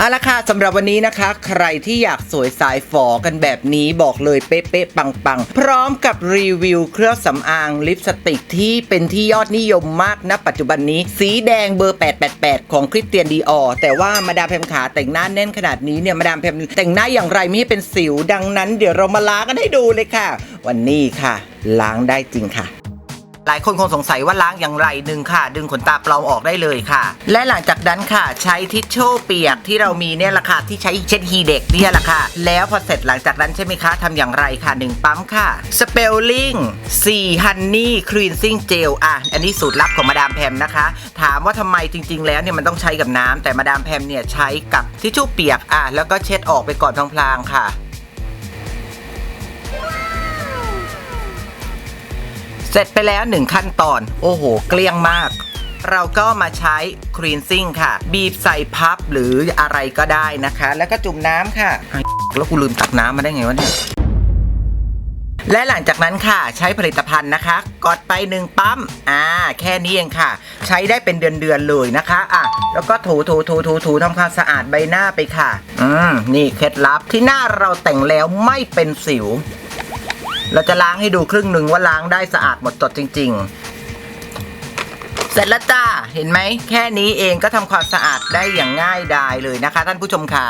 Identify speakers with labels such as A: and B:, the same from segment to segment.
A: เอาละค่ะสำหรับวันนี้นะคะ ใครที่อยากสวยสายฝอกันแบบนี้บอกเลยเป๊ะๆปังๆ พร้อมกับรีวิวเครื่องสำอางลิปสติกที่เป็นที่ยอดนิยมมากณปัจจุบันนี้ สีแดงเบอร์ 888 ของคริสเตียนดีออแต่ว่ามาดามแพมขาแต่งหน้าแน่นขนาดนี้เนี่ยมาดามแพมแต่งหน้าอย่างไรไม่ให้เป็นสิวดังนั้น เดี๋ยวเรามาล้างกันให้ดูเลยค่ะ วันนี้ค่ะ ล้างได้จริงค่ะ หลายคนคงสงสัยว่าล้างอย่างไรหนึ่งค่ะ ดึงขนตาปลอมออกได้เลยค่ะ และหลังจากนั้นค่ะ ใช้ทิชชู่เปียกที่เรามีเนี่ยแหละค่ะที่ใช้เช็ดฮีเด็กเนี่ยแหละค่ะ แล้วพอเสร็จหลังจากนั้นใช่ไหมคะทำอย่างไรค่ะหนึ่งปั๊มค่ะ Spelling 4 Honey Cleansing Gel อะอันนี้สูตรลับของมาดามแพมนะคะ ถามว่าทำไมจริง ๆ แล้วเนี่ยมันต้องใช้กับน้ำแต่มาดามแพมเนี่ยใช้กับทิชชู่เปียกอะแล้วก็เช็ดออกไปก่อนพลางๆค่ะ เสร็จไปแล้วหนึ่งขั้นตอน โอ้โห เกลี้ยงมาก เราก็มาใช้ cleansing ค่ะ บีบใส่พับหรืออะไรก็ได้นะคะ แล้วก็จุ่มน้ำค่ะแล้วกูลืมตักน้ำมาได้ไงวะเนี่ยและหลังจากนั้นค่ะใช้ผลิตภัณฑ์นะคะ กดไปหนึ่งปั๊มอ่าแค่นี้เองค่ะ ใช้ได้เป็นเดือนๆเลยนะคะอะแล้วก็ถูถูถูถูถูทำความสะอาดใบหน้าไปค่ะ อืมนี่เคล็ดลับที่หน้าเราแต่งแล้วไม่เป็นสิว เราจะล้างให้ดูครึ่งหนึ่งว่าล้างได้สะอาดหมดจดจริง ๆ เสร็จแล้วจ้าเห็นไหมแค่นี้เองก็ทำความสะอาดได้อย่างง่ายดายเลยนะคะ ท่านผู้ชมขา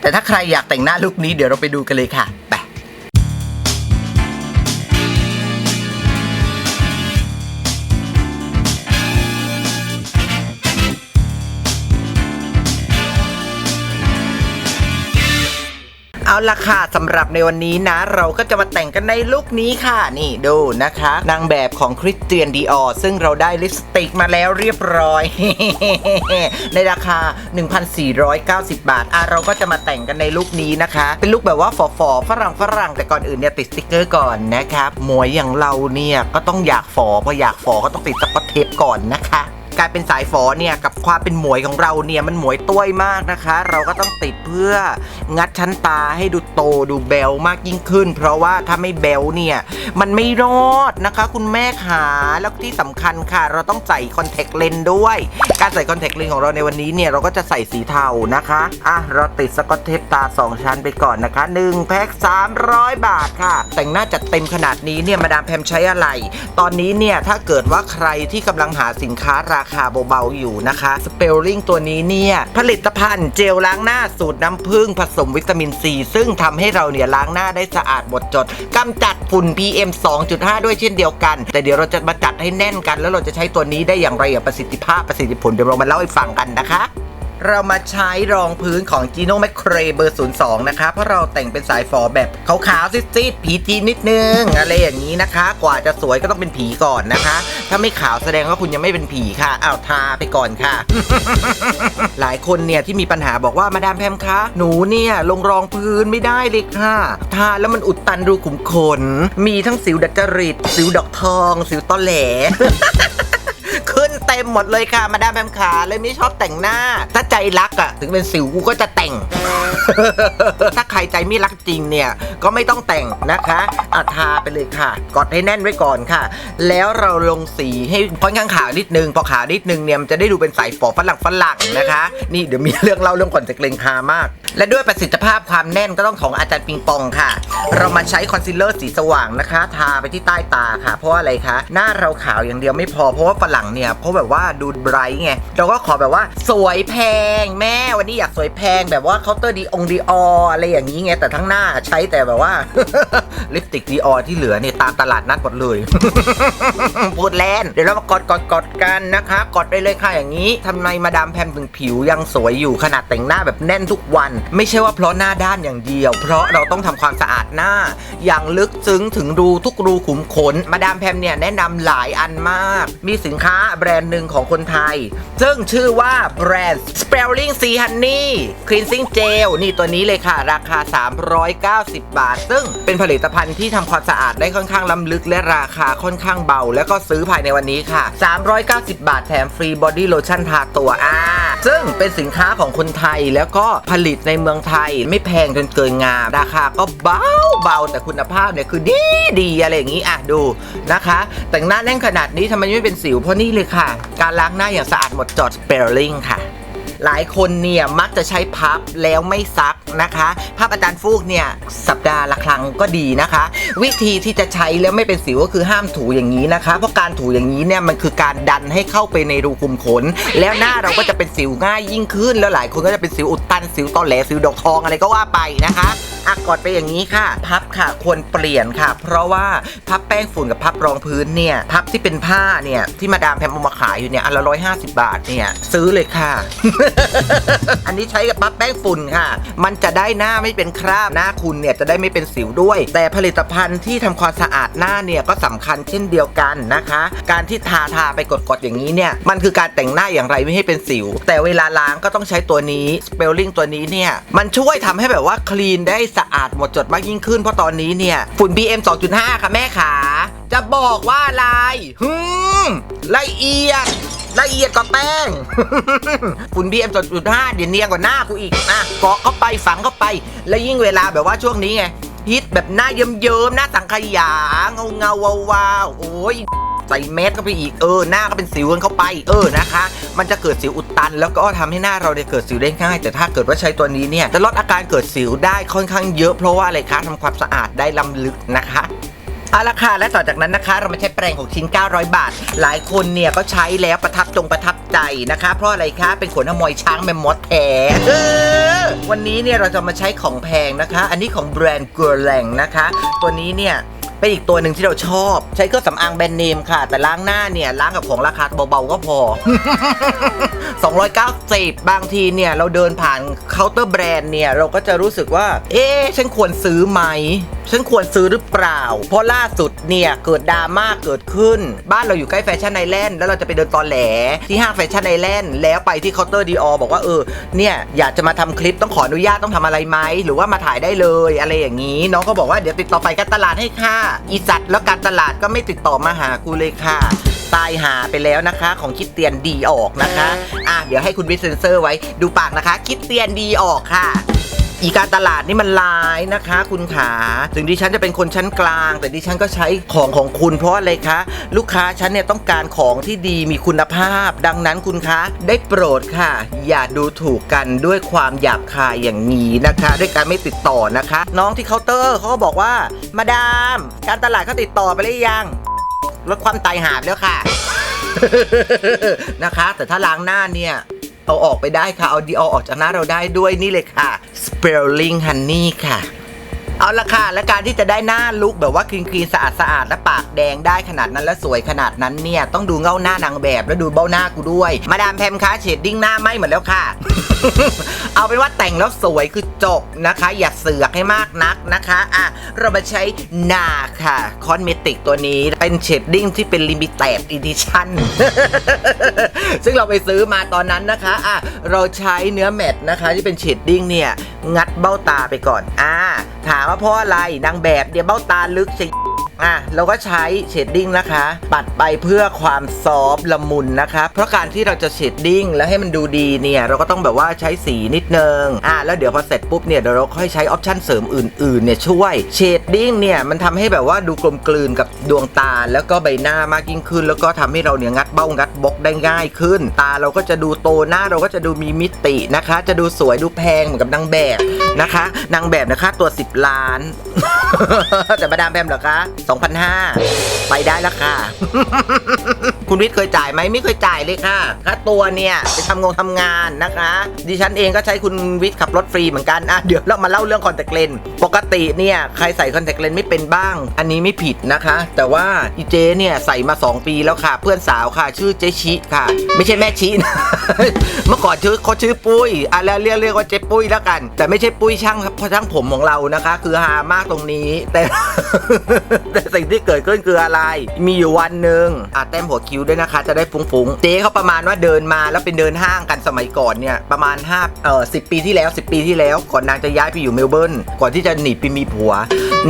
A: แต่ถ้าใครอยากแต่งหน้าลุคนี้เดี๋ยวเราไปดูกันเลยค่ะไป เอาละค่ะสำหรับในวันนี้นะ เราก็จะมาแต่งกันในลุคนี้ค่ะ นี่ดูนะคะ นางแบบของคริสเตียนดีออซึ่งเราได้ลิปสติกมาแล้วเรียบร้อย ในราคา 1,490 บาท อะเราก็จะมาแต่งกันในลุคนี้นะคะ เป็นลุคแบบว่าฝอฝอฝรั่งฝรั่งแต่ก่อนอื่นเนี่ยติดสติกเกอร์ก่อนนะครับหมวยอย่างเราเนี่ยก็ต้องอยากฝอพออยากฝอก็ต้องติดสกอตเทปก่อนนะคะ กลายเป็นสายฝอเนี่ยกับความเป็นหมวยของเราเนี่ยมันหมวยต้วยมากนะคะ เราก็ต้องติดเพื่องัดชั้นตาให้ดูโตดูเบลมากยิ่งขึ้น เพราะว่าถ้าไม่เบลเนี่ยมันไม่รอดนะคะ คุณแม่ขาแล้วที่สำคัญค่ะ เราต้องใส่คอนแทคเลนส์ด้วย การใส่คอนแทคเลนส์ของเราในวันนี้เนี่ยเราก็จะใส่สีเทานะคะอะเราติดสกอตเทปตา 2 ชั้นไปก่อนนะคะ1แพ็ค300 บาทค่ะ แต่งหน้าจัดเต็มขนาดนี้เนี่ยมาดามแพมใช้อะไร ตอนนี้เนี่ยถ้าเกิดว่าใครที่กำลังหาสินค้าราคาเบาๆอยู่นะคะ สเปลลิ่งตัวนี้เนี่ย ผลิตภัณฑ์เจลล้างหน้าสูตรน้ำผึ้งผสมวิตามินซี ซึ่งทำให้เราเนี่ยล้างหน้าได้สะอาดหมดจดกำจัดฝุ่น PM 2.5 ด้วยเช่นเดียวกัน แต่เดี๋ยวเราจะมาจัดให้แน่นกัน แล้วเราจะใช้ตัวนี้ได้อย่างไรอย่างประสิทธิภาพประสิทธิผลเดี๋ยวเรามาเล่าให้ฟังกันนะคะ เรามาใช้รองพื้นของ Gino m c c r a e เบอร์ 02 นะคะ เพราะเราแต่งเป็นสายฝอแบบขาวๆซีดๆ ผีจีนนิดนึง อะไรอย่างนี้นะคะ กว่าจะสวยก็ต้องเป็นผีก่อนนะคะ ถ้าไม่ขาวแสดงว่าคุณยังไม่เป็นผีค่ะอ้าวทาไปก่อนค่ะ หลายคนเนี่ยที่มีปัญหาบอกว่ามาดามแพมคะ หนูเนี่ยลงรองพื้นไม่ได้เลยค่ะทาแล้วมันอุดตันรูขุมขน มีทั้งสิวดัดจริต สิวดอกทอง สิวตอแหล เต็มหมดเลยค่ะ มาดามแพมขาเลยไม่ชอบแต่งหน้า ถ้าใจรักอะถึงเป็นสิวกูก็จะแต่ง ถ้าใครใจไม่รักจริงเนี่ย ก็ไม่ต้องแต่งนะคะอาทาไปเลยค่ะ กดให้แน่นไว้ก่อนค่ะ แล้วเราลงสีให้ค่อนข้างขาวนิดนึง พอขาวนิดนึงเนี่ยมันจะได้ดูเป็นสายฝอฝรั่งฝรั่งนะคะ นี่เดี๋ยวมีเรื่องเล่าเรื่องก่อนจะเกรงคามาก และด้วยประสิทธิภาพความแน่นก็ต้องของอาจารย์ปิงปองค่ะ เรามาใช้คอนซีลเลอร์สีสว่างนะคะ ทาไปที่ใต้ตาค่ะ เพราะอะไรคะ หน้าเราขาวอย่างเดียวไม่พอ เพราะว่าฝรั่งเนี่ยเขาแบบว่าดูไบรท์ไงเราก็ขอแบบว่าสวยแพงแม่วันนี้อยากสวยแพงแบบว่าเคาน์เตอร์ดีองดีออะไรอย่างนี้ไงแต่ทั้งหน้าใช้แต่แบบว่า ลิปสติกดีออที่เหลือเนี่ยตามตลาดนัดหมดเลยพูดแลนเดี๋ยวเรามากดกดกดกันนะคะกดได้เลยค่ะอย่างนี้ทำไมมาดามแพมถึงผิวยังสวยอยู่ขนาดแต่งหน้าแบบแน่นทุกวัน ไม่ใช่ว่าเพราะหน้าด้านอย่างเดียว เพราะเราต้องทำความสะอาดหน้า อย่างลึกซึ้งถึงรูทุกรูขุมขน มาดามแพมเนี่ยแนะนำหลายอันมาก มีสินค้าแบรนด์หนึ่งของคนไทย ซึ่งชื่อว่าแบรนด์ Spelling Sea Honey Cleansing Gel นี่ตัวนี้เลยค่ะ ราคา 390 บาท ซึ่งเป็นผลิตภัณฑ์ที่ทำความสะอาดได้ค่อนข้างล้ำลึกและราคาค่อนข้างเบา แล้วก็ซื้อภายในวันนี้ค่ะ 390 บาทแถมฟรีบอดี้โลชั่นทาตัวอ่าซึ่งเป็นสินค้าของคนไทยแล้วก็ผลิตในเมืองไทยไม่แพงจนเกินงาม ราคาก็เบาเบาแต่คุณภาพเนี่ยคือดีดีอะไรอย่างนี้อะดูนะคะ แต่งหน้าแน่นขนาดนี้ทำไมไม่เป็นสิวเพราะนี่เลยค่ะการล้างหน้าอย่างสะอาดหมดจดสเปรลิงค่ะ หลายคนเนี่ยมักจะใช้พับแล้วไม่ซักนะคะพับอาจารย์ฟูกเนี่ยสัปดาห์ละครั้งก็ดีนะคะ วิธีที่จะใช้แล้วไม่เป็นสิวก็คือห้ามถูอย่างนี้นะคะ เพราะการถูอย่างนี้เนี่ยมันคือการดันให้เข้าไปในรูขุมขน แล้วหน้าเราก็จะเป็นสิวง่ายยิ่งขึ้น แล้วหลายคนก็จะเป็นสิวอุดตันสิวตอแหลสิวดอกทองอะไรก็ว่าไปนะคะอะกดไปอย่างนี้ค่ะ พับค่ะควรเปลี่ยนค่ะ เพราะว่าพับแป้งฝุ่นกับพับรองพื้นเนี่ยพับที่เป็นผ้าเนี่ยที่มาดามแพมอมาขายอยู่เนี่ยอันละร้อยห้าสิบบาทเนี่ยซื้อเลยค่ะอันนี้ใช้กับพับแป้งฝุ่นค่ะ มันจะได้หน้าไม่เป็นคราบหน้าคุณเนี่ยจะได้ไม่เป็นสิวด้วย แต่ผลิตภัณฑ์ที่ทำความสะอาดหน้าเนี่ยก็สำคัญเช่นเดียวกันนะคะ การที่ทาทาไปกดๆอย่างนี้เนี่ยมันคือการแต่งหน้าอย่างไรไม่ให้เป็นสิว แต่เวลาล้างก็ต้องใช้ตัวนี้สเปลลิ่งตัวนี้เนี่ยมันช่วยทำให้แบบว่าคลีนได้สะอาดหมดจดมากยิ่งขึ้นเพราะตอนนี้เนี่ยฝุ่น PM 2.5 ค่ะแม่ขาจะบอกว่าอะไรฮึมละเอียด ละเอียดกว่าแป้ง ฝุ่น PM 2.5 เดี๋ยวเนียนกว่าหน้ากูอีกนะเกาะเข้าไปฝังเข้าไป แล้วยิ่งเวลาแบบว่าช่วงนี้ไงฮิตแบบหน้าเยิ้มๆหน้าสังขยาเงาเงาวาวโอ้ยใส่เม็ดเข้าไปอีกเออหน้าก็เป็นสิวกันเข้าไป เออนะคะ มันจะเกิดสิวอุดตัน แล้วก็ทำให้หน้าเราเนี่ยเกิดสิวได้ง่าย แต่ถ้าเกิดว่าใช้ตัวนี้เนี่ยจะลดอาการเกิดสิวได้ค่อนข้างเยอะเพราะว่าอะไรคะทำความสะอาดได้ล้ำลึกนะคะ เอาละค่ะและต่อจากนั้นนะคะ เรามาใช้แปรงของชิ้น 900 บาท หลายคนเนี่ยก็ใช้แล้วประทับจงประทับใจนะคะ เพราะอะไรคะ เป็นขนอมอยช้างแมมมอสแท้วันนี้เนี่ยเราจะมาใช้ของแพงนะคะ อันนี้ของแบรนด์เกอร์แลงนะคะ ตัวนี้เนี่ยเป็นอีกตัวหนึ่งที่เราชอบ ใช้เครื่องสำอางแบรนด์เนมค่ะ แต่ล้างหน้าเนี่ยล้างกับของราคาเบาๆก็พอ 290 บางทีเนี่ยเราเดินผ่านเคาน์เตอร์แบรนด์เนี่ยเราก็จะรู้สึกว่า เอ๊ะฉันควรซื้อไหม ฉันควรซื้อหรือเปล่า เพราะล่าสุดเนี่ย เกิดดราม่าเกิดขึ้น บ้านเราอยู่ใกล้แฟชั่นไอแลนด์แล้วเราจะไปเดินตอนแหล ที่ห้างแฟชั่นไอแลนด์แล้วไปที่เคาน์เตอร์ดีออบอกว่าเออเนี่ยอยากจะมาทำคลิปต้องขออนุญาตต้องทำอะไรไหมหรือว่ามาถ่ายได้เลยอะไรอย่างนี้ น้องก็บอกว่าเดี๋ยวติดต่อไปการตลาดให้ค่ะอีสัตว์แล้วการตลาดก็ไม่ติดต่อมาหากูเลยค่ะตายหาไปแล้วนะคะ ของคิดเตียนดีออกนะคะอะเดี๋ยวให้คุณวิเซนเซอร์ไว้ดูปากนะคะ คิดเตียนดีออกค่ะ อีการตลาดนี่มันลายนะคะ คุณขา ถึงดิฉันจะเป็นคนชั้นกลาง แต่ดิฉันก็ใช้ของของคุณเพราะอะไรคะ ลูกค้าฉันเนี่ยต้องการของที่ดีมีคุณภาพ ดังนั้นคุณคะ ได้โปรดค่ะ อย่าดูถูกกันด้วยความหยาบคายอย่างนี้นะคะ ด้วยการไม่ติดต่อนะคะ น้องที่เคาน์เตอร์เขาก็บอกว่า มาดาม การตลาดเขาติดต่อไปหรือยังลดความตายหาบแล้วค่ะ นะคะ แต่ถ้าล้างหน้าเนี่ย เอาออกไปได้ค่ะ เอาดีเอาออกจากหน้าเราได้ด้วยนี่เลยค่ะ Spelling Honey ค่ะเอาละค่ะ และการที่จะได้หน้าลุกแบบว่าคลีนคลีนสะอาดสะอาดและปากแดงได้ขนาดนั้นและสวยขนาดนั้นเนี่ย ต้องดูเงาหน้านางแบบและดูเบ้าหน้ากูด้วย มาดามแพมคะเชดดิ้งหน้าไหมหมดแล้วค่ะ เอาเป็นว่าแต่งแล้วสวยคือจบนะคะ อย่าเสือกให้มากนักนะคะอะเรามาใช้นาค่ะคอนเมติกตัวนี้เป็นเชดดิ้งที่เป็นลิมิเต็ดอีดิชั่น ซึ่งเราไปซื้อมาตอนนั้นนะคะอะเราใช้เนื้อแมทนะคะที่เป็นเชดดิ้งเนี่ยงัดเบ้าตาไปก่อนอ่าถามว่าเพราะอะไรนางแบบเดี๋ยวเบ้าตาลึกสิ อะเราก็ใช้เชดดิ้งนะคะ ปัดไปเพื่อความซอฟละมุนนะคะ เพราะการที่เราจะเชดดิ้งแล้วให้มันดูดีเนี่ย เราก็ต้องแบบว่าใช้สีนิดนึงอะแล้วเดี๋ยวพอเสร็จปุ๊บเนี่ยเดี๋ยวเราค่อยใช้ออปชั่นเสริมอื่นๆเนี่ยช่วยเชดดิ้งเนี่ยมันทำให้แบบว่าดูกลมกลืนกับดวงตา แล้วก็ใบหน้ามากยิ่งขึ้น แล้วก็ทำให้เราเนี่ยงัดเบ้างัดบกได้ง่ายขึ้น ตาเราก็จะดูโตหน้าเราก็จะดูมีมิตินะคะ จะดูสวยดูแพงเหมือนกับนางแบบนะคะนางแบบนะคะตัว 10 ล้าน แต่มาดามแพมเหรอคะ2,500 ไปได้แล้วค่ะ คุณวิทย์เคยจ่ายไหมไม่เคยจ่ายเลยค่ะค่าตัวเนี่ยไปทำงงทำงานนะคะ ดิฉันเองก็ใช้คุณวิทย์ขับรถฟรีเหมือนกันอะเดี๋ยวเรามาเล่าเรื่องคอนแทคเลนส์ปกติเนี่ยใครใส่คอนแทคเลนส์ไม่เป็นบ้าง อันนี้ไม่ผิดนะคะ แต่ว่าอีเจเนี่ยใส่มา 2 ปีแล้วค่ะ เพื่อนสาวค่ะ ชื่อเจชิค่ะ ไม่ใช่แม่ชินะเมื่อก่อนชื่อเขาชื่อปุ้ยอะแล้วเรียกเรียกว่าเจ๊ปุ้ยแล้วกัน แต่ไม่ใช่ปุ้ยช่างเพราะช่างผมของเรานะคะ คือฮามากตรงนี้แต่แต่สิ่งที่เกิดขึ้นคืออะไร มีอยู่วันหนึ่งอะแต้มหัวคิ้วด้วยนะคะ จะได้ฟุ้งๆ เจ๊เขาประมาณว่าเดินมาแล้วเป็นเดินห้างกันสมัยก่อนเนี่ยประมาณ5เอ่อ10ปีที่แล้ว 10 ปีที่แล้ว ก่อนนางจะย้ายไปอยู่เมลเบิร์นก่อนที่จะหนีไปมีผัว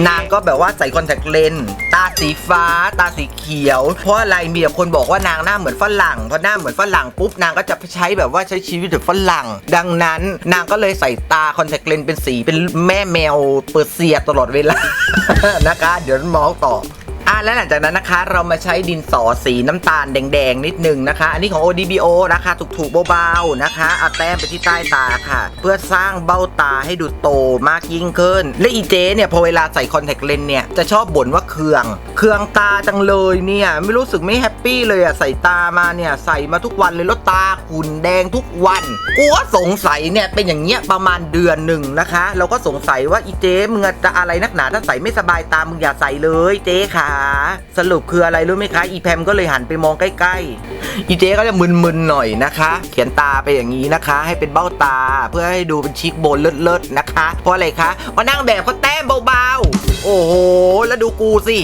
A: นางก็แบบว่าใส่คอนแทคเลนส์ตาสีฟ้า ตาสีเขียว เพราะอะไรมีแต่คนบอกว่านางหน้าเหมือนฝรั่งพอหน้าเหมือนฝรั่งปุ๊บนางก็จะใช้แบบว่าใช้ชีวิตแบบฝรั่ง ดังนั้นนางก็เลยใส่ตาคอนแทคเลนส์เป็นสีเป็นแม่แมวเปอร์เซียตลอดเวลานะคะ เดี๋ยวมอต่อ อะแล้วหลังจากนั้นนะคะ เรามาใช้ดินสอสีน้ำตาลแดงๆนิดนึงนะคะ อันนี้ของ ODBO ราคาถูกๆเบาๆนะคะเอาแต้มไปที่ใต้ตาค่ะ เพื่อสร้างเบ้าตาให้ดูโตมากยิ่งขึ้น และอีเจเนี่ยพอเวลาใส่คอนแทคเลนส์เนี่ยจะชอบบ่นว่าเคือง เคืองตาจังเลยเนี่ยไม่รู้สึกไม่แฮปปี้เลยอะใส่ตามาเนี่ยใส่มาทุกวันเลยแล้วตาขุ่นแดงทุกวันกูสงสัยเนี่ยเป็นอย่างเงี้ยประมาณเดือนหนึ่งนะคะ เราก็สงสัยว่าอีเจมึงจะอะไรนักหนาถ้าใส่ไม่สบายตามึงอย่าใส่เลยเจ๊ขาสรุปคืออะไรรู้ไหมคะ อีแพมก็เลยหันไปมองใกล้ๆ อีเจ๊ก็จะมึนๆหน่อยนะคะ เขียนตาไปอย่างนี้นะคะ ให้เป็นเบ้าตา เพื่อให้ดูเป็นชิคโบนเลิศๆนะคะ เพราะอะไรคะเพราะนั่งแบบเขาแต้มเบาๆ โอ้โห แล้วดูกูสิ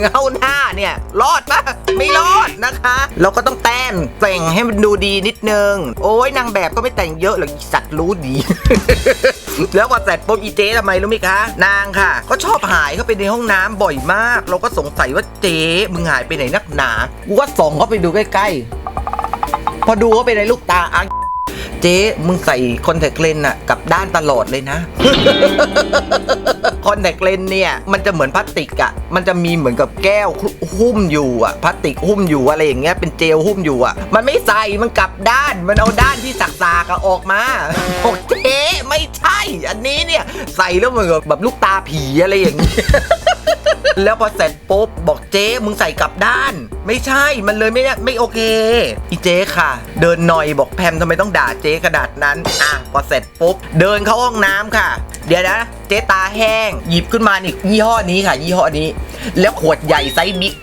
A: เงาหน้าเนี่ย รอดปะไม่รอดนะคะ เราก็ต้องแต้มแต่งให้มันดูดีนิดนึง โอ้ยนางแบบก็ไม่แต่งเยอะหรอกสัตว์รู้ดี แล้วพอเสร็จปุ๊บอีเจ๊ทำไมรู้ไหมคะ นางค่ะ ก็ชอบหายเข้าไปในห้องน้ำบ่อยมาก เราก็สงสัยว่าเจ๊มึงหายไปไหนนักหนากูก็ส่องเข้าไปดูใกล้ๆ พอดูเข้าไปในลูกตาอะเจ๊มึงใส่คอนแทคเลนส์อะกับด้านตลอดเลยนะ คอนแทคเลนเนี่ย มันจะเหมือนพลาสติกอะมันจะมีเหมือนกับแก้วหุ้มอยู่อะพลาสติกหุ้มอยู่อะไรอย่างเงี้ย เป็นเจลหุ้มอยู่อะมันไม่ใส่ มันกลับด้าน มันเอาด้านที่สักๆอะออกมาบอกเจ๊ไม่ใช่ อันนี้เนี่ย ใส่แล้วเหมือนแบบลูกตาผีอะไรอย่างเงี้ยแล้วพอเสร็จปุ๊บบอกเจ๊มึงใส่กลับด้าน ไม่ใช่มันเลยไม่ได้ไม่โอเคอีเจ๊ค่ะ เดินหน่อยบอกแพมทำไมต้องด่าเจ๊กระดาษนั้น อะพอเสร็จปุ๊บเดินเข้าห้องน้ำค่ะ เดี๋ยวนะ เจ๊ตาแห้ง หยิบขึ้นมานี่ยี่ห้อนี้ค่ะ ยี่ห้อนี้ แล้วขวดใหญ่ไซส์บิ๊ก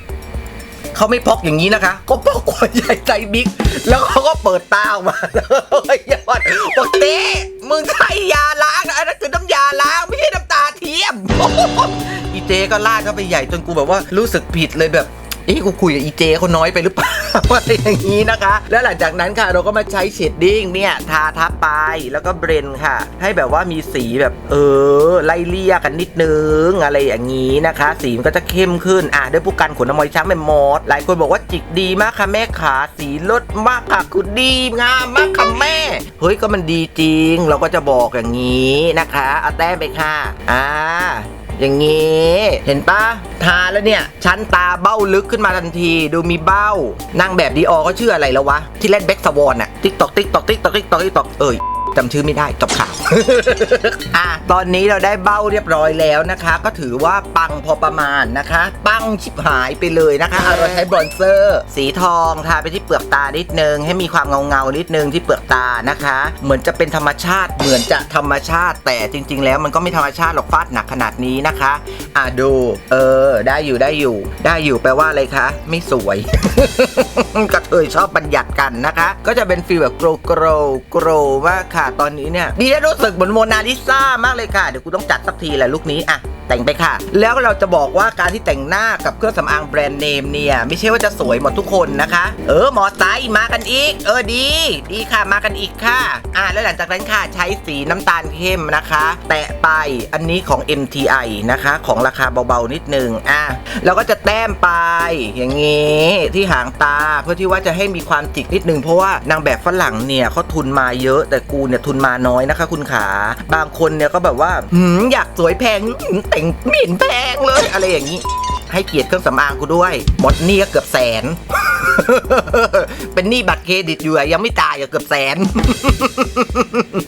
A: เขาไม่พกอย่างนี้นะคะเขาพกขวดใหญ่ใจบิ๊กแล้วเขาก็เปิดตาออกมาเลยยอดบอกเต้มึงใช้ยาล้างนะอันนั้นคือน้ำยาล้างไม่ใช่น้ำตาเทียมอีเจ๊ก็ลากเข้าไปใหญ่จนกูแบบว่ารู้สึกผิดเลยแบบ เอ้กูคุยกับอีเจเขาน้อยไปหรือเปล่าอะไรอย่างนี้นะคะ แล้วหลังจากนั้นค่ะเราก็มาใช้เชดดิ้งเนี่ยทาทับไปแล้วก็เบรนค่ะ ให้แบบว่ามีสีแบบเออ ไล่เลี่ยกันนิดนึงอะไรอย่างนี้นะคะ สีมันก็จะเข้มขึ้นอะด้วยผู้กันขนน้ำมอยช้างเป็นมอดหลายคนบอกว่าจิกดีมากค่ะแม่ขาสีลดมากค่ะคือดีงามมากค่ะแม่เฮ้ยก็มันดีจริง เราก็จะบอกอย่างนี้นะคะเอาแต้มไปค่ะอ่า อย่างงี้ เห็นปะทาแล้วเนี่ย ชั้นตาเบ้าลึกขึ้นมาทันที ดูมีเบ้า นั่งแบบดีออก็ชื่ออะไรแล้ววะ ที่เล่นแบ็กสวอนอะติ๊กตอกติ๊กตอกติ๊กตอกติ๊กตอกติ๊กตอกเอ้ย จำชื่อไม่ได้จบข่าว อะตอนนี้เราได้เบ้าเรียบร้อยแล้วนะคะ ก็ถือว่าปังพอประมาณนะคะ ปังชิบหายไปเลยนะคะอะเราใช้บรอนเซอร์ สีทองทาไปที่เปลือกตานิดนึง ให้มีความเงาเงาๆนิดนึงที่เปลือกตานะคะ เหมือนจะเป็นธรรมชาติเหมือนจะธรรมชาติแต่จริง ๆ แล้วมันก็ไม่ธรรมชาติหรอกฟาดหนักขนาดนี้นะคะ อะดู เออ ได้อยู่ได้อยู่ ได้อยู่แปลว่าอะไรคะ ไม่สวย กระเทยชอบบัญญัติกันนะคะ ก็จะเป็นฟีลแบบโกรโกรโกรมากค่ะตอนนี้เนี่ยดีแล้วรู้สึกเหมือนโมนาลิซ่ามากเลยค่ะ เดี๋ยวกูต้องจัดสักทีแหละลูกนี้อะแต่งไปค่ะ แล้วเราจะบอกว่าการที่แต่งหน้ากับเครื่องสำอางแบรนด์เนมเนี่ย ไม่ใช่ว่าจะสวยหมดทุกคนนะคะ เออหมอไซมากันอีก เออดี ดีค่ะมากันอีกค่ะ อ่าแล้วหลังจากนั้นค่ะใช้สีน้ำตาลเข้มนะคะ แตะไปอันนี้ของ MTI นะคะ ของราคาเบาๆนิดนึงอะเราก็จะแต้มไป อย่างงี้ที่หางตาเพื่อที่ว่าจะให้มีความจิกนิดนึงเพราะว่านางแบบฝรั่งเนี่ยเขาทุนมาเยอะแต่กูเนี่ยทุนมาน้อยนะคะ คุณขาบางคนเนี่ยก็แบบว่าหืมอยากสวยแพงหืมแต่งไม่เห็นแพงเลย อะไรอย่างนี้ ให้เกียรติเครื่องสำอางกูด้วย หมดหนี้ก็เกือบแสน เป็นหนี้บัตรเครดิตอยู่อะยังไม่ตายอะเกือบแสน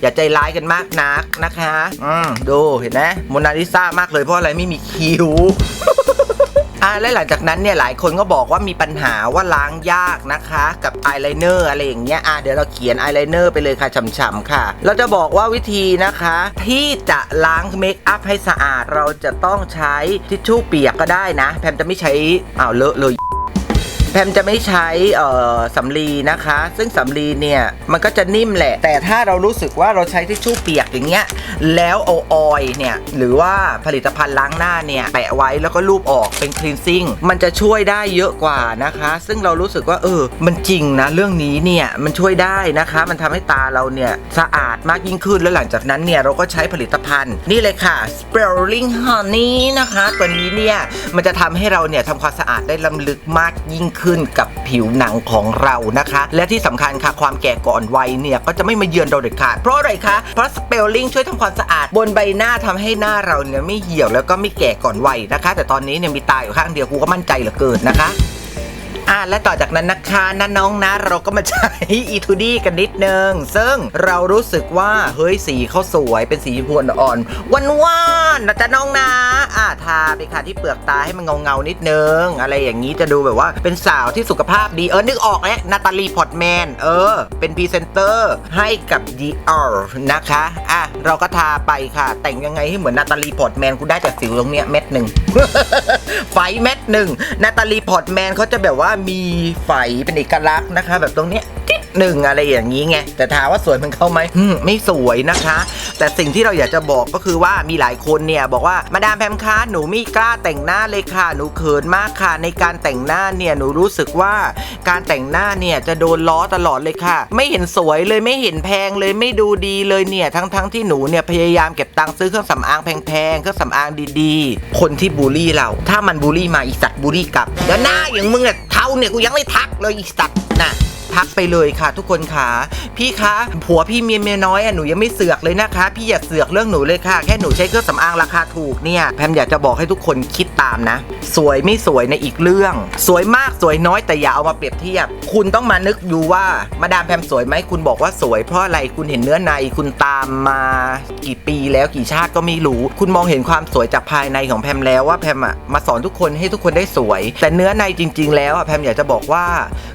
A: อย่าใจร้ายกันมากนักนะคะ อืมดูเห็นไหมโมนาลิซามากเลยเพราะอะไรไม่มีคิ้ว อ่าและหลังจากนั้นเนี่ยหลายคนก็บอกว่ามีปัญหาว่าล้างยากนะคะ กับอายไลเนอร์อะไรอย่างเงี้ยอ่าเดี๋ยวเราเขียนอายไลเนอร์ไปเลยค่ะฉ่ำๆค่ะ เราจะบอกว่าวิธีนะคะ ที่จะล้างเมคอัพให้สะอาดเราจะต้องใช้ทิชชู่เปียกก็ได้นะ แพมจะไม่ใช้อ้าวเลอะเลย แพมจะไม่ใช้เอ่อสำลีนะคะ ซึ่งสำลีเนี่ยมันก็จะนิ่มแหละ แต่ถ้าเรารู้สึกว่าเราใช้ทิชชู่เปียกอย่างเงี้ยแล้วเอาออยล์เนี่ยหรือว่าผลิตภัณฑ์ล้างหน้าเนี่ยแปะไว้แล้วก็ลูบออกเป็นคลีนซิ่งมันจะช่วยได้เยอะกว่านะคะ ซึ่งเรารู้สึกว่าเออ มันจริงนะเรื่องนี้เนี่ยมันช่วยได้นะคะ มันทำให้ตาเราเนี่ยสะอาดมากยิ่งขึ้นแล้วหลังจากนั้นเนี่ยเราก็ใช้ผลิตภัณฑ์ นี่เลยค่ะ Spiraling Honey นะคะ ตัวนี้เนี่ยมันจะทำให้เราเนี่ยทำความสะอาดได้ล้ำลึกมากยิ่งขึ้นกับผิวหนังของเรานะคะ และที่สำคัญค่ะความแก่ก่อนวัยเนี่ยก็จะไม่มาเยือนเราเด็ดขาด เพราะอะไรคะ เพราะสเปลลิงช่วยทำความสะอาดบนใบหน้าทำให้หน้าเราเนี่ยไม่เหี่ยวแล้วก็ไม่แก่ก่อนวัยนะคะ แต่ตอนนี้เนี่ยมีตาอยู่ข้างเดียวกูก็มั่นใจเหลือเกินนะคะ อะและต่อจากนั้นนะคะนะน้องนะ เราก็มาใช้อีทูดี้กันนิดนึง ซึ่งเรารู้สึกว่า เฮ้ยสีเขาสวยเป็นสีชมพูอ่อนวันวานๆนะจ๊ะน้องนะอะทาไปค่ะที่เปลือกตาให้มันเงาเงานิดนึง อะไรอย่างนี้จะดูแบบว่าเป็นสาวที่สุขภาพดี เออ นึกออกแล้วนาตาลีพอตแมนเออ เป็นพรีเซนเตอร์ให้กับ Dior นะคะอะเราก็ทาไปค่ะ แต่งยังไงให้เหมือนนาตาลีพอตแมนกูได้จากสิวตรงเนี้ยเม็ดหนึ่งไฟเม็ดหนึ่งนาตาลีพอร์ตแมนเขาจะแบบว่ามีไฟเป็นเอกลักษณ์นะคะ แบบตรงเนี้ยทิดหนึ่งอะไรอย่างนี้ไงแต่ถามว่าสวยมันเข้าไหมอืมไม่สวยนะคะ แต่สิ่งที่เราอยากจะบอกก็คือว่ามีหลายคนเนี่ยบอกว่ามาดามแพมคะหนูไม่กล้าแต่งหน้าเลยค่ะหนูเขินมากค่ะ ในการแต่งหน้าเนี่ยหนูรู้สึกว่าการแต่งหน้าเนี่ยจะโดนล้อตลอดเลยค่ะ ไม่เห็นสวยเลยไม่เห็นแพงเลยไม่ดูดีเลยเนี่ยทั้งๆที่หนูเนี่ยพยายามเก็บตังค์ซื้อเครื่องสำอางแพงๆเครื่องสำอางดีๆ คนที่บูลลี่เรา ถ้ามันบูลลี่มาอีสัตว์บูลลี่กลับแล้วหน้าอย่างมึงเนี่ยเท่าเนี่ยกูยังไม่ทักเลยอีสัตว์นะ ทักไปเลยค่ะ ทุกคนค่ะ พี่คะผัวพี่เมียเมียน้อยอะหนูยังไม่เสือกเลยนะคะ พี่อย่าเสือกเรื่องหนูเลยค่ะ แค่หนูใช้เครื่องสำอางราคาถูกเนี่ยแพมอยากจะบอกให้ทุกคนคิดตามนะ สวยไม่สวยในอีกเรื่อง สวยมากสวยน้อยแต่อย่าเอามาเปรียบเทียบ คุณต้องมานึกดูว่ามาดามแพมสวยไหมคุณบอกว่าสวยเพราะอะไรคุณเห็นเนื้อในคุณตามมากี่ปีแล้วกี่ชาติก็ไม่รู้ คุณมองเห็นความสวยจากภายในของแพมแล้วว่าแพมอะมาสอนทุกคนให้ทุกคนได้สวย แต่เนื้อในจริง ๆ แล้วอะแพมอยากจะบอกว่า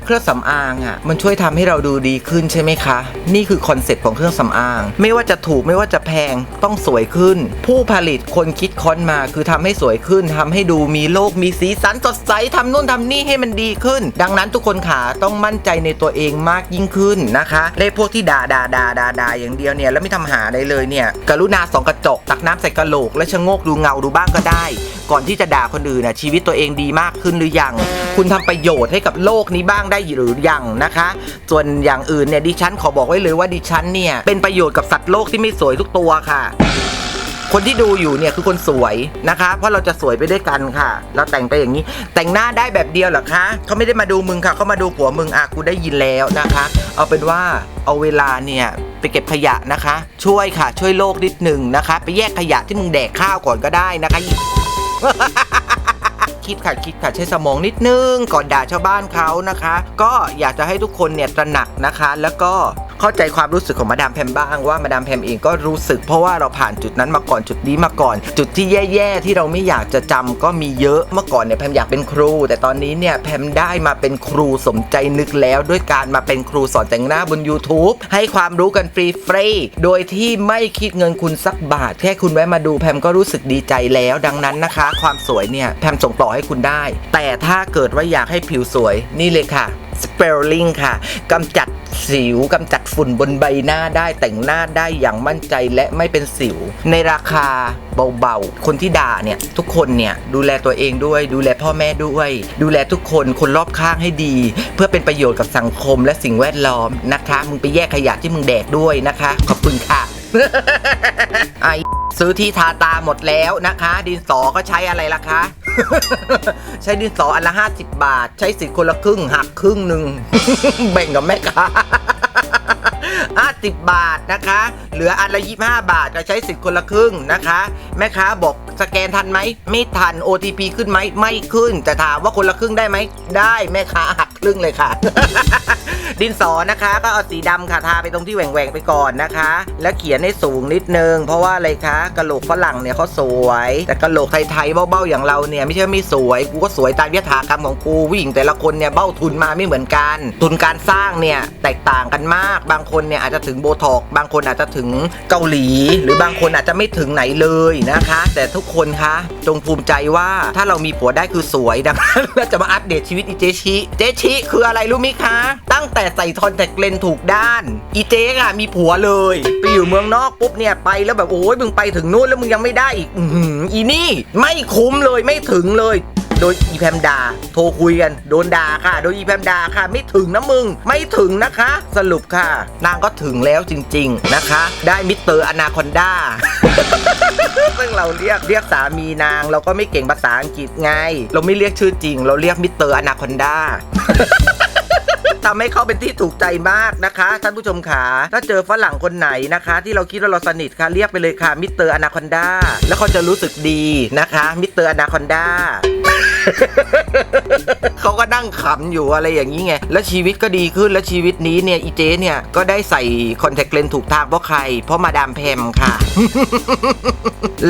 A: เครื่องสำอางอะมันช่วยทำให้เราดูดีขึ้นใช่ไหมคะ นี่คือคอนเซ็ปต์ของเครื่องสำอาง ไม่ว่าจะถูกไม่ว่าจะแพงต้องสวยขึ้น ผู้ผลิตคนคิดค้นมาคือทำให้สวยขึ้นทำให้ดูมีโลกมีสีสันสดใสทำนู่นทำนี่ให้มันดีขึ้น ดังนั้นทุกคนขาต้องมั่นใจในตัวเองมากยิ่งขึ้นนะคะเลพวกที่ด่าด่าด่าด่าด่าอย่างเดียวเนี่ยแล้วไม่ทำหาอะไรเลยเนี่ยกรุณาสองกระจกตักน้ำใส่กระโหลก และชะโงกดูเงาดูบ้างก็ได้ ก่อนที่จะด่าคนอื่นนะชีวิตตัวเองดีมากขึ้นหรือยัง คุณทำประโยชน์ให้กับโลกนี้บ้างได้หรือยังนะคะส่วนอย่างอื่นเนี่ยดิฉันขอบอกไว้เลยว่าดิฉันเนี่ยเป็นประโยชน์กับสัตว์โลกที่ไม่สวยทุกตัวค่ะ คนที่ดูอยู่เนี่ยคือคนสวยนะคะ เพราะเราจะสวยไปด้วยกันค่ะ เราแต่งไปอย่างนี้ แต่งหน้าได้แบบเดียวเหรอคะเขาไม่ได้มาดูมึงค่ะเขามาดูผัวมึงอะกูได้ยินแล้วนะคะ เอาเป็นว่าเอาเวลาเนี่ยไปเก็บขยะนะคะ ช่วยค่ะ ช่วยโลกนิดหนึ่งนะคะ ไปแยกขยะที่มึงแดกข้าวก่อนก็ได้นะคะ คิดค่ะคิดค่ะใช้สมองนิดนึงก่อนด่าชาวบ้านเขานะคะ ก็อยากจะให้ทุกคนเนี่ยตระหนักนะคะ แล้วก็ เข้าใจความรู้สึกของมาดามแพมบ้างว่ามาดามแพมเองก็รู้สึก เพราะว่าเราผ่านจุดนั้นมาก่อนจุดนี้มาก่อน จุดที่แย่ๆที่เราไม่อยากจะจำก็มีเยอะเมื่อก่อนเนี่ยแพมอยากเป็นครู แต่ตอนนี้เนี่ยแพมได้มาเป็นครูสมใจนึกแล้ว ด้วยการมาเป็นครูสอนแต่งหน้าบน YouTube ให้ความรู้กันฟรีๆโดยที่ไม่คิดเงินคุณสักบาท แค่คุณแวะมาดูแพมก็รู้สึกดีใจแล้ว ดังนั้นนะคะ ความสวยเนี่ยแพมส่งต่อให้คุณได้ แต่ถ้าเกิดว่าอยากให้ผิวสวยนี่เลยค่ะสเปรลิงค่ะกำจัด สิวกำจัดฝุ่นบนใบหน้าได้แต่งหน้าได้อย่างมั่นใจและไม่เป็นสิว ในราคาเบาๆ คนที่ด่าเนี่ย ทุกคนเนี่ยดูแลตัวเองด้วย ดูแลพ่อแม่ด้วย ดูแลทุกคนคนรอบข้างให้ดี เพื่อเป็นประโยชน์กับสังคมและสิ่งแวดล้อมนะคะ มึงไปแยกขยะที่มึงแดกด้วยนะคะ ขอบคุณค่ะไอซื้อที่ทาตาหมดแล้วนะคะ ดินสอก็ใช้อะไรล่ะคะ ใช้ดินสออันละ50บาท ใช้สิทธิ์คนละครึ่ง หักครึ่งหนึ่งแบ่งกับแม่ค้า50บาทนะคะ เหลืออันละ25บาทจะใช้สิทธิ์คนละครึ่งนะคะ แม่ค้าบอกสแกนทันไหมไม่ทัน OTP ขึ้นไหมไม่ขึ้นแต่ถามว่าคนละครึ่งได้ไหมได้แม่ค้าหักครึ่งเลยค่ะ ดินสอนะคะ ก็เอาสีดำค่ะทาไปตรงที่แหว่งๆไปก่อนนะคะ แล้วเขียนให้สูงนิดนึง เพราะว่าอะไรคะกระโหลกฝรั่งเนี่ยเขาสวย แต่กระโหลกไทยๆเบ้าๆอย่างเราเนี่ยไม่ใช่ไม่สวยกูก็สวยตามยถากรรมของกูผู้หญิงแต่ละคนเนี่ยเบ้าทุนมาไม่เหมือนกัน ทุนการสร้างเนี่ยแตกต่างกันมาก บางคนเนี่ยอาจจะถึงโบท็อกบางคนอาจจะถึงเกาหลี หรือบางคนอาจจะไม่ถึงไหนเลยนะคะ แต่ทุกคนคะจงภูมิใจว่าถ้าเรามีผัวได้คือสวยดังนั้นเราจะมาอัปเดตชีวิตอีเจชิเจชิคืออะไรรู้มยคะ ตั้งแต่ใส่คอนแทคเลนส์ถูกด้าน อีเจ๊อะมีผัวเลย ไปอยู่เมืองนอกปุ๊บเนี่ยไปแล้วแบบโอ้ยมึงไปถึงนู่นแล้วมึงยังไม่ได้อีกอือหืออีนี่ ไม่คุ้มเลยไม่ถึงเลย โดยอีแพมดาโทรคุยกัน โดนด่าค่ะ โดยอีแพมดาค่ะ ไม่ถึงนะมึง ไม่ถึงนะคะ สรุปค่ะ นางก็ถึงแล้วจริง ๆนะคะ ได้มิสเตอร์อนาคอนด้าซึ่งเราเรียกเรียกสามีนาง เราก็ไม่เก่งภาษาอังกฤษไง เราไม่เรียกชื่อจริง เราเรียกมิสเตอร์อนาคอนด้า ทำให้เขาเป็นที่ถูกใจมากนะคะ ท่านผู้ชมขาถ้าเจอฝรั่งคนไหนนะคะ ที่เราคิดว่าเราสนิทค่ะเรียกไปเลยค่ะมิสเตอร์อนาคอนดาแล้วเขาจะรู้สึกดีนะคะมิสเตอร์อนาคอนดา เขาก็นั่งขำอยู่อะไรอย่างนี้ไง แล้วชีวิตก็ดีขึ้น แล้วชีวิตนี้เนี่ยอีเจเนี่ยก็ได้ใส่คอนแทคเลนส์ถูกทางเพราะใคร เพราะมาดามแพมค่ะ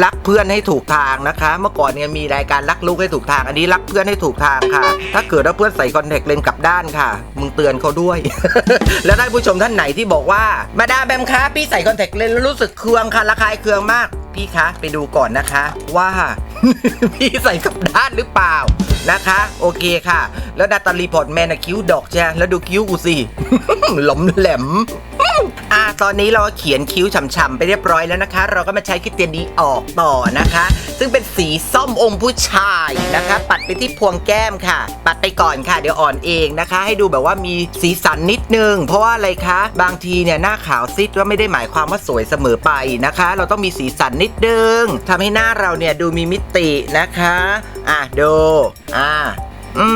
A: รักเพื่อนให้ถูกทางนะคะ เมื่อก่อนเนี่ยมีรายการรักลูกให้ถูกทาง อันนี้รักเพื่อนให้ถูกทางค่ะ ถ้าเกิดว่าเพื่อนใส่คอนแทคเลนส์กลับด้านค่ะ มึงเตือนเขาด้วย แล้วท่านผู้ชมท่านไหนที่บอกว่า มาดามแพมคะพี่ใส่คอนแทคเลนส์แล้วรู้สึกเคืองค่ะระคายเคืองมากพี่คะไปดูก่อนนะคะ ว่า พี่ใส่กับด้านหรือเปล่านะคะ โอเคค่ะ แล้วนาตาลีพอร์ตแมนนะคิ้วดอกใช่แล้วดูคิ้วกูสิ หลอมแหลม ตอนนี้เราเขียนคิ้วฉ่ำๆไปเรียบร้อยแล้วนะคะ เราก็มาใช้คริสเตียนดีออกต่อนะคะ ซึ่งเป็นสีส้มองค์ผู้ชายนะคะ ปัดไปที่พวงแก้มค่ะ ปัดไปก่อนค่ะ เดี๋ยวอ่อนเองนะคะ ให้ดูแบบว่ามีสีสันนิดนึง เพราะว่าอะไรคะ บางทีเนี่ยหน้าขาวซิดก็ไม่ได้หมายความว่าสวยเสมอไปนะคะ เราต้องมีสีสันนิดนึงทำให้หน้าเราเนี่ยดูมีมิตินะคะ อะดูอ่า อื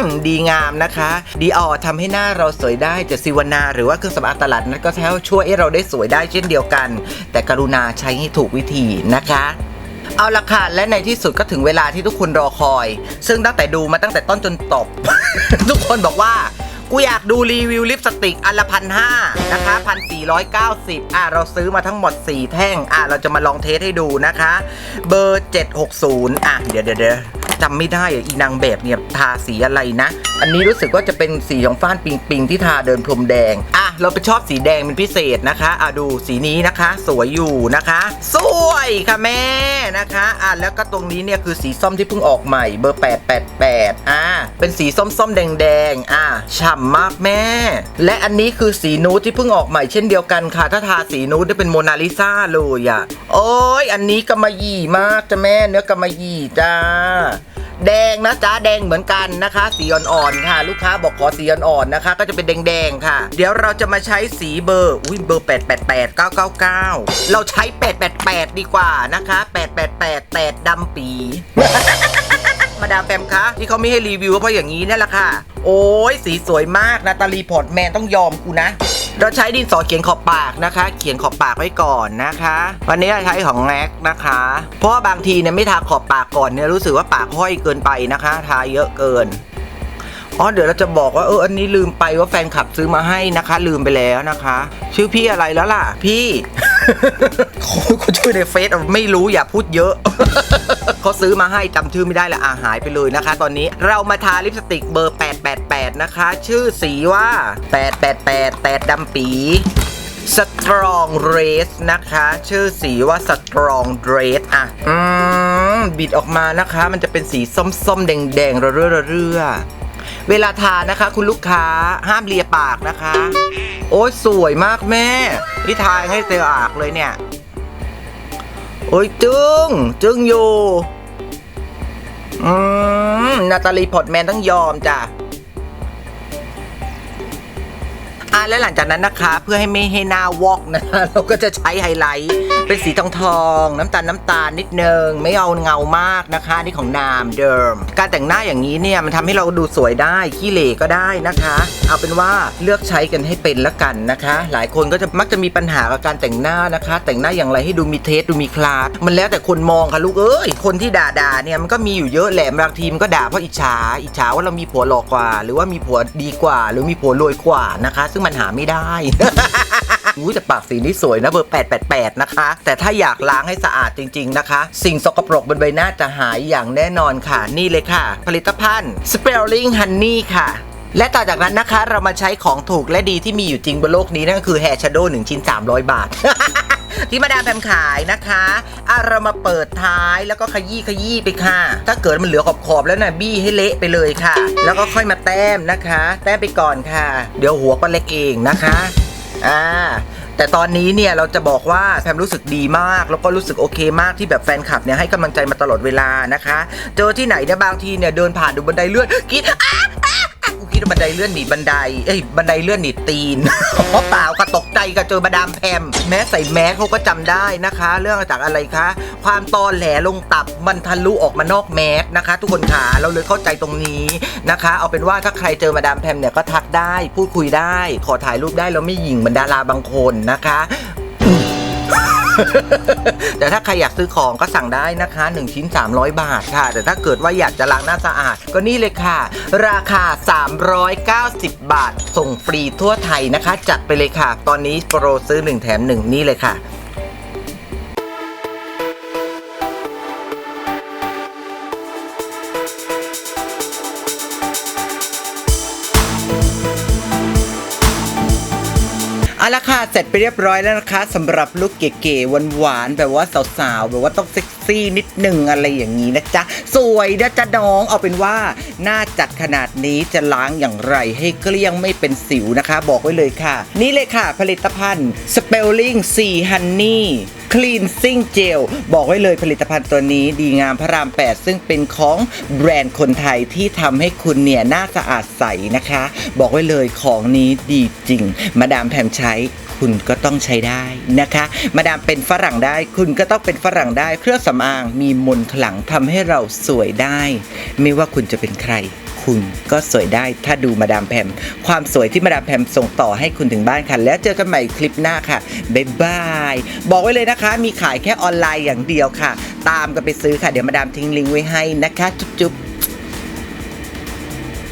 A: มดีงามนะคะดีออทำให้หน้าเราสวยได้จะซิวนา หรือว่าเครื่องสำอางตลาดนั้นก็แท้ช่วยให้เราได้สวยได้เช่นเดียวกัน แต่กรุณาใช้ให้ถูกวิธีนะคะเอาละค่ะและในที่สุดก็ถึงเวลาที่ทุกคนรอคอย ซึ่งตั้งแต่ดูมาตั้งแต่ต้นจนจบ ทุกคนบอกว่า กูอยากดูรีวิวลิปสติกอันละพันห้านะคะพันสี่ร้อยเก้าสิบอะ เราซื้อมาทั้งหมด 4 แท่ง อะ เราจะมาลองเทสให้ดูนะคะ เบอร์ 760 อะ เดี๋ยวเดี๋ยวเดี๋ยว จำไม่ได้อะอีนางแบบเนี่ยทาสีอะไรนะ อันนี้รู้สึกว่าจะเป็นสีของฟ้านปิงปิงที่ทาเดินพรมแดง อะ เราไปชอบสีแดงเป็นพิเศษนะคะ อะดูสีนี้นะคะ สวยอยู่นะคะ สวยค่ะแม่นะคะ อะแล้วก็ตรงนี้เนี่ยคือสีส้มที่เพิ่งออกใหม่เบอร์ 888 อะเป็นสีส้มส้มๆแดงแดงๆ อะฉ่ำมากแม่ และอันนี้คือสีนูดที่เพิ่งออกใหม่เช่นเดียวกันค่ะ ถ้าทาสีนูดได้เป็นโมนาลิซาเลยอะ โอ้ยอันนี้กำมะหยี่มากจ้ะแม่เนื้อกำมะหยี่จ้า แดงนะจ๊ะแดงเหมือนกันนะคะ สีอ่อนๆค่ะ ลูกค้าบอกขอสีอ่อนๆนะคะ ก็จะเป็นแดงๆค่ะ เดี๋ยวเราจะมาใช้สีเบอร์อุ้ยเบอร์ 888 999 เราใช้ 888 ดีกว่านะคะ 888 แตดดำปีมาดามแปมคะที่เขาไม่ให้รีวิวเพราะอย่างนี้นี่แหละค่ะ โอ้ยสีสวยมากนาตาลีพอร์ตแมนต้องยอมกูนะ เราใช้ดินสอเขียนขอบปากนะคะ เขียนขอบปากไว้ก่อนนะคะ วันนี้เราใช้ของแม็กนะคะ เพราะว่าบางทีเนี่ยไม่ทาขอบปากก่อนเนี่ยรู้สึกว่าปากห้อยเกินไปนะคะ ทาเยอะเกิน อ๋อเดี๋ยวเราจะบอกว่าเอออันนี้ลืมไปว่าแฟนคลับซื้อมาให้นะคะ ลืมไปแล้วนะคะ ชื่อพี่อะไรแล้วล่ะ พี่เขาชื่อในเฟซอะไม่รู้อย่าพูดเยอะเขาซื้อมาให้จำชื่อไม่ได้ละอาหายไปเลยนะคะ ตอนนี้เรามาทาลิปสติกเบอร์ 888 นะคะ ชื่อสีว่า 888แตดดำปี Strong Race นะคะ ชื่อสีว่า Strong Race อะ อืม บิดออกมานะคะ มันจะเป็นสีส้มๆ แดงๆระเรื่อระ เวลาทานนะคะ คุณลูกค้าห้ามเลียปากนะคะ โอ้ยสวยมากแม่นี่ทายให้เตออากเลยเนี่ย โอ้ยจึงจึงอยู่ อืม นาตาลีพอร์ตแมนต้องยอมจ้ะ อะและหลังจากนั้นนะคะ เพื่อให้ไม่ให้หน้าวอกนะคะเราก็จะใช้ไฮไลท์เป็นสีทองทองน้ำตาลน้ำตาลนิดนึงไม่เอาเงามากนะคะนี่ของนามเดิม การแต่งหน้าอย่างนี้เนี่ยมันทำให้เราดูสวยได้ขี้เหร่ก็ได้นะคะ เอาเป็นว่าเลือกใช้กันให้เป็นละกันนะคะ หลายคนก็จะมักจะมีปัญหากับการแต่งหน้านะคะ แต่งหน้าอย่างไรให้ดูมีเทสดูมีคลาสมันแล้วแต่คนมองค่ะลูกเอ้ยคนที่ด่าด่าเนี่ยมันก็มีอยู่เยอะแหละบางทีมันก็ด่าเพราะอิจฉาอิจฉาว่าเรามีผัวหล่อกว่า หรือว่ามีผัวดีกว่า หรือมีผัวรวยกว่านะคะ ซึ่งมันหาไม่ได้ อุ้ยแต่ปากสีนี้สวยนะเบอร์ 888 นะคะ แต่ถ้าอยากล้างให้สะอาดจริง ๆ นะคะ สิ่งสกปรกบนใบหน้าจะหายอย่างแน่นอนค่ะ นี่เลยค่ะ ผลิตภัณฑ์ Spelling Honey ค่ะ และต่อจากนั้นนะคะเรามาใช้ของถูกและดีที่มีอยู่จริงบนโลกนี้นั่นก็คือ Hair Shadow 1ชิ้น 300 บาท ที่มาดามแพมขายนะคะอะเรามาเปิดท้ายแล้วก็ขยี้ขยี้ไปค่ะ ถ้าเกิดมันเหลือขอบๆแล้วนะบี้ให้เละไปเลยค่ะ แล้วก็ค่อยมาแต้มนะคะ แต้มไปก่อนค่ะ เดี๋ยวหัวก็เล็กเองนะคะอ่าแต่ตอนนี้เนี่ยเราจะบอกว่าแพมรู้สึกดีมาก แล้วก็รู้สึกโอเคมากที่แบบแฟนคลับเนี่ยให้กำลังใจมาตลอดเวลานะคะ เจอที่ไหนเนี่ยบางทีเนี่ยเดินผ่านดูบันไดเลื่อนกรีดอ้าอ้า กูคิดว่าบันไดเลื่อนหนีบันได เอ้ยบันไดเลื่อนหนีตีน เพราะเปล่าก็ตกใจก็เจอมาดามแพม แม้ใส่แมสเขาก็จำได้นะคะ เรื่องจากอะไรคะ ความตอนแหลลงตับมันทะลุออกมานอกแมสนะคะ ทุกคนขาเราเลยเข้าใจตรงนี้นะคะ เอาเป็นว่าถ้าใครเจอมาดามแพมเนี่ยก็ทักได้ พูดคุยได้ ขอถ่ายรูปได้แล้วไม่หยิงเหมือนดาราบางคนนะคะ แต่ถ้าใครอยากซื้อของก็สั่งได้นะคะ 1 ชิ้น 300 บาทค่ะ แต่ถ้าเกิดว่าอยากจะล้างหน้าสะอาด ก็นี่เลยค่ะ ราคา 390 บาท ส่งฟรีทั่วไทยนะคะ จัดไปเลยค่ะ ตอนนี้โปรซื้อ 1 แถม 1 นี่เลยค่ะ ละค่ะ เสร็จไปเรียบร้อยแล้วนะคะสำหรับลุกเก๋ๆหวานๆแบบว่าสาวๆ แบบว่าต้องเซ็กซี่นิดหนึ่งอะไรอย่างนี้นะจ๊ะ สวยนะจ๊ะน้องเอาเป็นว่าหน้าจัดขนาดนี้จะล้างอย่างไรให้เกลี้ยงไม่เป็นสิวนะคะ บอกไว้เลยค่ะ นี่เลยค่ะผลิตภัณฑ์ Spelling C Honey Cleansing Gel บอกไว้เลยผลิตภัณฑ์ตัวนี้ดีงามพระราม 8 ซึ่งเป็นของแบรนด์คนไทยที่ทำให้คุณเนี่ยหน้าสะอาดใสนะคะ บอกไว้เลยของนี้ดีจริง มาดามแพมใช้คุณก็ต้องใช้ได้นะคะ มาดามเป็นฝรั่งได้ คุณก็ต้องเป็นฝรั่งได้ เครื่องสำอางมีมนขลังทำให้เราสวยได้ ไม่ว่าคุณจะเป็นใคร คุณก็สวยได้ถ้าดูมาดามแพม ความสวยที่มาดามแพมส่งต่อให้คุณถึงบ้านค่ะ แล้วเจอกันใหม่คลิปหน้าค่ะบ๊ายบาย บอกไว้เลยนะคะ มีขายแค่ออนไลน์อย่างเดียวค่ะ ตามกันไปซื้อค่ะ เดี๋ยวมาดามทิ้งลิงก์ไว้ให้นะคะ จุ๊บ